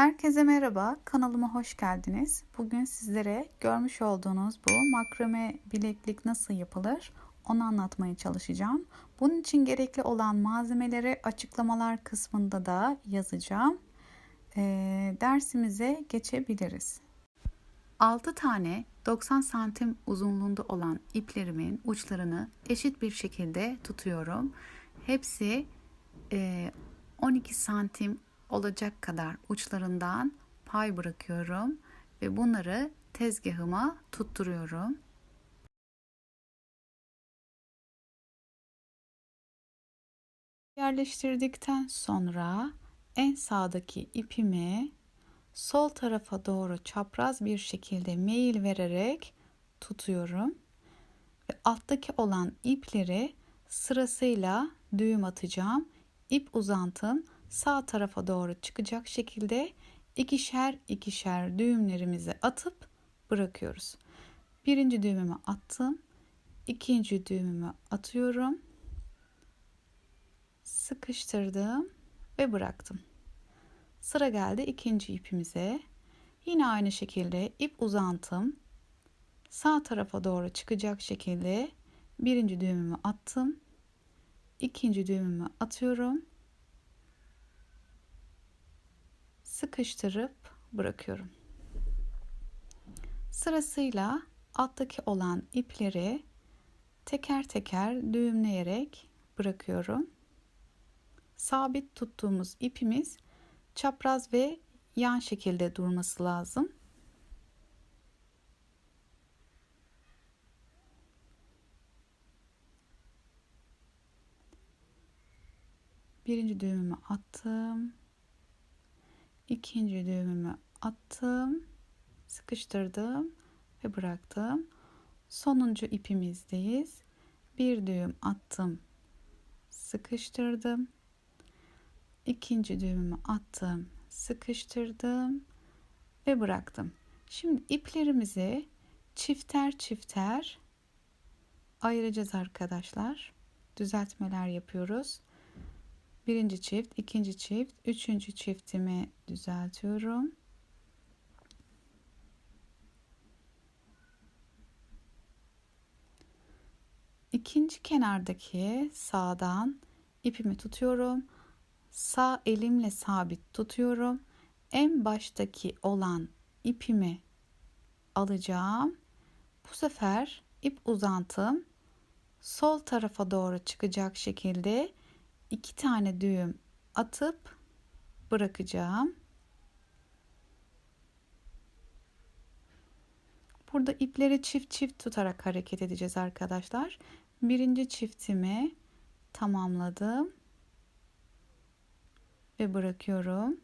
Herkese merhaba, kanalıma hoş geldiniz. Bugün sizlere görmüş olduğunuz bu makrame bileklik nasıl yapılır onu anlatmaya çalışacağım. Bunun için gerekli olan malzemeleri açıklamalar kısmında da yazacağım. E, dersimize geçebiliriz. 6 tane 90 santim uzunluğunda olan iplerimin uçlarını eşit bir şekilde tutuyorum. Hepsi e, 12 santim olacak kadar uçlarından pay bırakıyorum ve bunları tezgahıma tutturuyorum. Yerleştirdikten sonra en sağdaki ipimi sol tarafa doğru çapraz bir şekilde meyil vererek tutuyorum ve alttaki olan ipleri sırasıyla düğüm atacağım. İp uzantım sağ tarafa doğru çıkacak şekilde ikişer ikişer düğümlerimizi atıp bırakıyoruz. Birinci düğümümü attım. ikinci düğümümü atıyorum. Sıkıştırdım ve bıraktım. Sıra geldi ikinci ipimize. Yine aynı şekilde ip uzantım. Sağ tarafa doğru çıkacak şekilde birinci düğümümü attım. ikinci düğümümü atıyorum sıkıştırıp bırakıyorum. Sırasıyla alttaki olan ipleri teker teker düğümleyerek bırakıyorum. Sabit tuttuğumuz ipimiz çapraz ve yan şekilde durması lazım. Birinci düğümümü attım ikinci düğümümü attım sıkıştırdım ve bıraktım. Sonuncu ipimizdeyiz. Bir düğüm attım sıkıştırdım. İkinci düğümümü attım sıkıştırdım ve bıraktım. Şimdi iplerimizi çifter çifter ayıracağız arkadaşlar. Düzeltmeler yapıyoruz birinci çift, ikinci çift, üçüncü çiftimi düzeltiyorum. İkinci kenardaki sağdan ipimi tutuyorum. Sağ elimle sabit tutuyorum. En baştaki olan ipimi alacağım. Bu sefer ip uzantım sol tarafa doğru çıkacak şekilde iki tane düğüm atıp bırakacağım. Burada ipleri çift çift tutarak hareket edeceğiz arkadaşlar. Birinci çiftimi tamamladım ve bırakıyorum.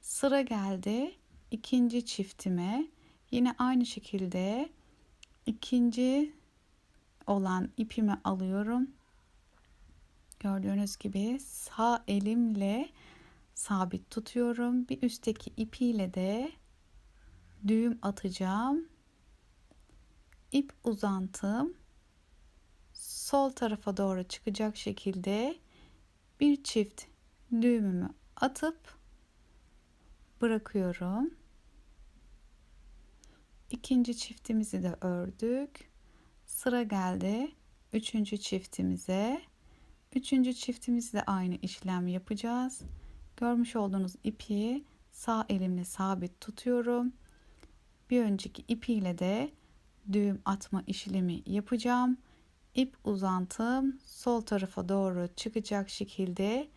Sıra geldi ikinci çiftime. Yine aynı şekilde ikinci olan ipimi alıyorum Gördüğünüz gibi sağ elimle sabit tutuyorum. Bir üstteki ipiyle de düğüm atacağım. İp uzantım sol tarafa doğru çıkacak şekilde bir çift düğümümü atıp bırakıyorum. İkinci çiftimizi de ördük. Sıra geldi üçüncü çiftimize. Üçüncü çiftimizde aynı işlem yapacağız. Görmüş olduğunuz ipi sağ elimle sabit tutuyorum. Bir önceki ipiyle de düğüm atma işlemi yapacağım. İp uzantım sol tarafa doğru çıkacak şekilde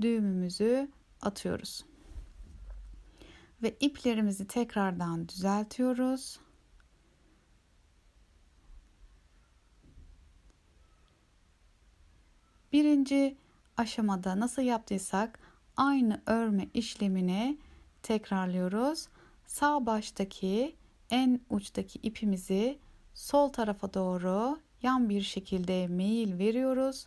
düğümümüzü atıyoruz. Ve iplerimizi tekrardan düzeltiyoruz. Birinci aşamada nasıl yaptıysak aynı örme işlemini tekrarlıyoruz. Sağ baştaki en uçtaki ipimizi sol tarafa doğru yan bir şekilde meyil veriyoruz.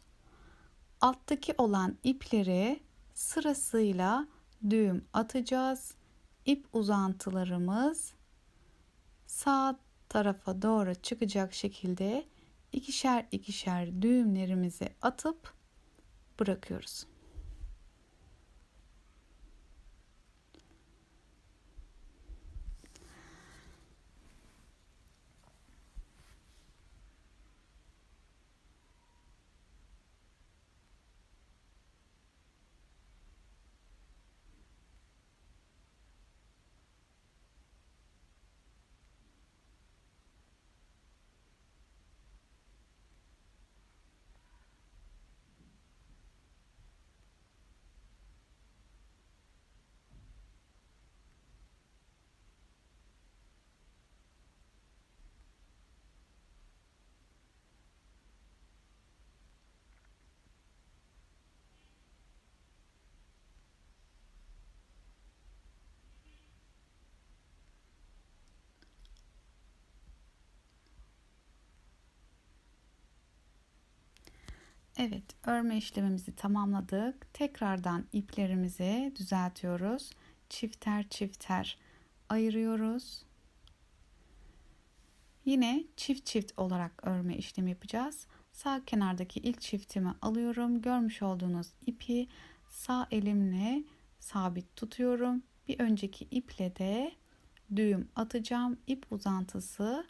Alttaki olan ipleri sırasıyla düğüm atacağız. İp uzantılarımız sağ tarafa doğru çıkacak şekilde ikişer ikişer düğümlerimizi atıp bırakıyoruz. Evet, örme işlemimizi tamamladık. Tekrardan iplerimizi düzeltiyoruz. Çifter çifter ayırıyoruz. Yine çift çift olarak örme işlemi yapacağız. Sağ kenardaki ilk çiftimi alıyorum. Görmüş olduğunuz ipi sağ elimle sabit tutuyorum. Bir önceki iple de düğüm atacağım. İp uzantısı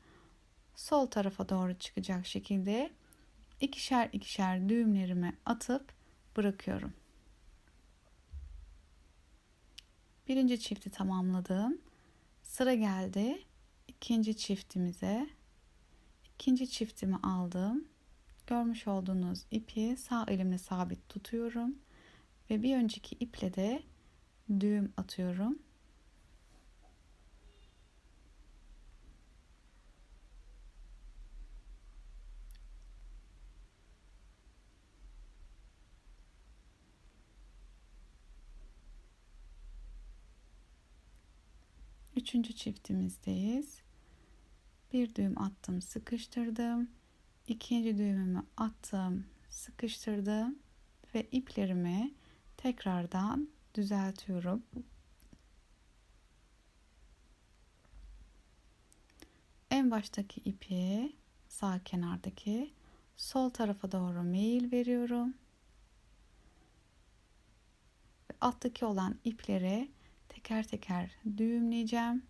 sol tarafa doğru çıkacak şekilde ikişer ikişer düğümlerimi atıp bırakıyorum. Birinci çifti tamamladım. Sıra geldi ikinci çiftimize. İkinci çiftimi aldım. Görmüş olduğunuz ipi sağ elimle sabit tutuyorum ve bir önceki iple de düğüm atıyorum. Üçüncü çiftimizdeyiz. Bir düğüm attım, sıkıştırdım. İkinci düğümümü attım, sıkıştırdım ve iplerimi tekrardan düzeltiyorum. En baştaki ipi sağ kenardaki sol tarafa doğru meyil veriyorum. Alttaki olan ipleri teker teker düğümleyeceğim.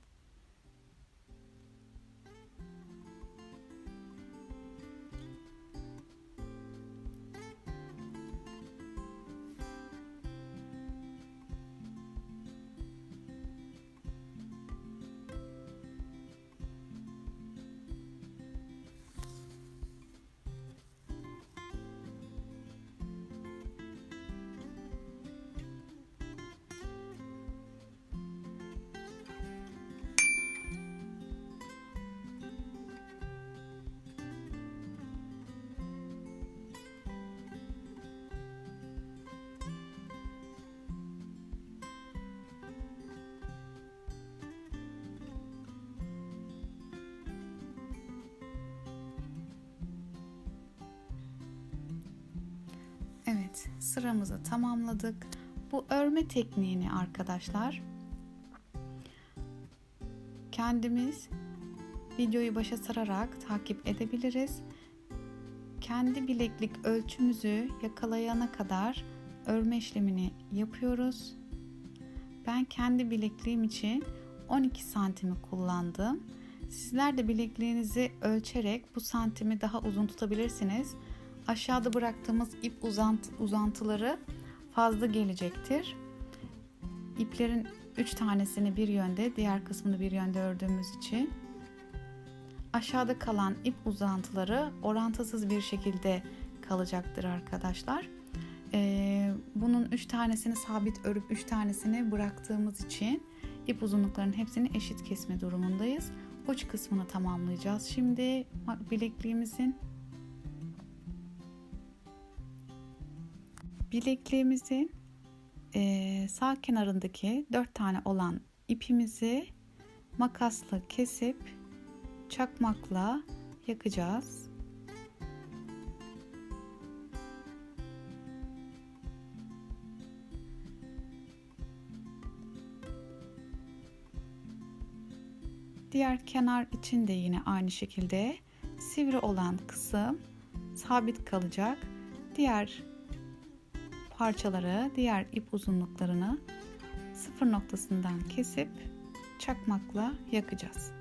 Evet, sıramızı tamamladık. Bu örme tekniğini arkadaşlar kendimiz videoyu başa sararak takip edebiliriz. Kendi bileklik ölçümüzü yakalayana kadar örme işlemini yapıyoruz. Ben kendi bilekliğim için 12 santimi kullandım. Sizler de bilekliğinizi ölçerek bu santimi daha uzun tutabilirsiniz aşağıda bıraktığımız ip uzant uzantıları fazla gelecektir. İplerin 3 tanesini bir yönde, diğer kısmını bir yönde ördüğümüz için aşağıda kalan ip uzantıları orantısız bir şekilde kalacaktır arkadaşlar. Ee, bunun 3 tanesini sabit örüp 3 tanesini bıraktığımız için ip uzunluklarının hepsini eşit kesme durumundayız. Uç kısmını tamamlayacağız. Şimdi bilekliğimizin bilekliğimizin e, sağ kenarındaki dört tane olan ipimizi makasla kesip çakmakla yakacağız. Diğer kenar için de yine aynı şekilde sivri olan kısım sabit kalacak. Diğer parçaları diğer ip uzunluklarını sıfır noktasından kesip çakmakla yakacağız.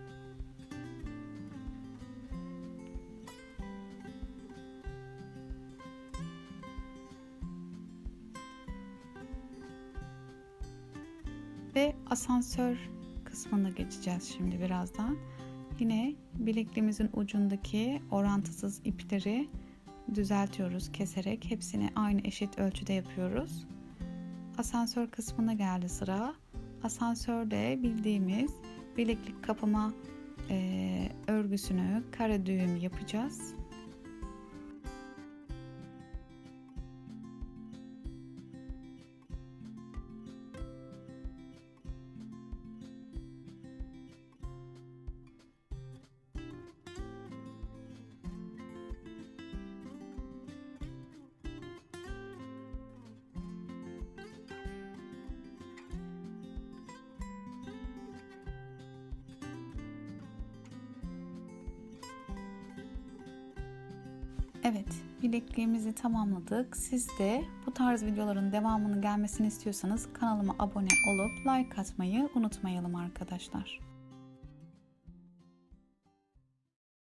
Ve asansör kısmına geçeceğiz şimdi birazdan. Yine bilekliğimizin ucundaki orantısız ipleri düzeltiyoruz keserek. Hepsini aynı eşit ölçüde yapıyoruz. Asansör kısmına geldi sıra. Asansörde bildiğimiz bileklik kapama e, örgüsünü kare düğüm yapacağız. Evet, bilekliğimizi tamamladık. Siz de bu tarz videoların devamının gelmesini istiyorsanız kanalıma abone olup like atmayı unutmayalım arkadaşlar.